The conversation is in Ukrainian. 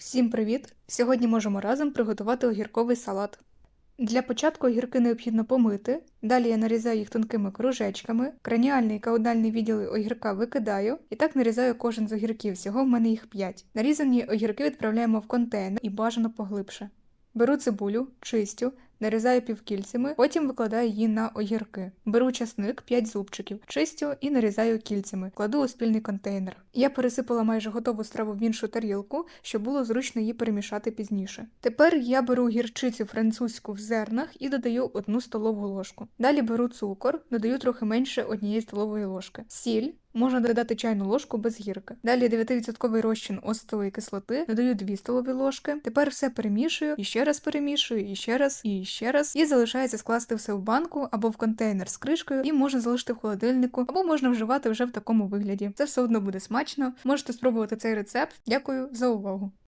Всім привіт! Сьогодні можемо разом приготувати огірковий салат. Для початку огірки необхідно помити, далі я нарізаю їх тонкими кружечками, краніальний і каудальний відділи огірка викидаю і так нарізаю кожен з огірків, всього в мене їх 5. Нарізані огірки відправляємо в контейнер і бажано поглибше. Беру цибулю, чистю, нарізаю півкільцями, потім викладаю її на огірки. Беру часник 5 зубчиків, чистю і нарізаю кільцями, кладу у спільний контейнер. Я пересипала майже готову страву в іншу тарілку, щоб було зручно її перемішати пізніше. Тепер я беру гірчицю французьку в зернах і додаю 1 столову ложку. Далі беру цукор, додаю трохи менше однієї столової ложки. Сіль. Можна додати чайну ложку без гірки. Далі 9% розчин оцтової кислоти, додаю 2 столові ложки. Тепер все перемішую, і ще раз перемішую, і ще раз, і ще раз. І залишається скласти все в банку або в контейнер з кришкою, і можна залишити в холодильнику, або можна вживати вже в такому вигляді. Це все одно буде смачно. Можете спробувати цей рецепт. Дякую за увагу.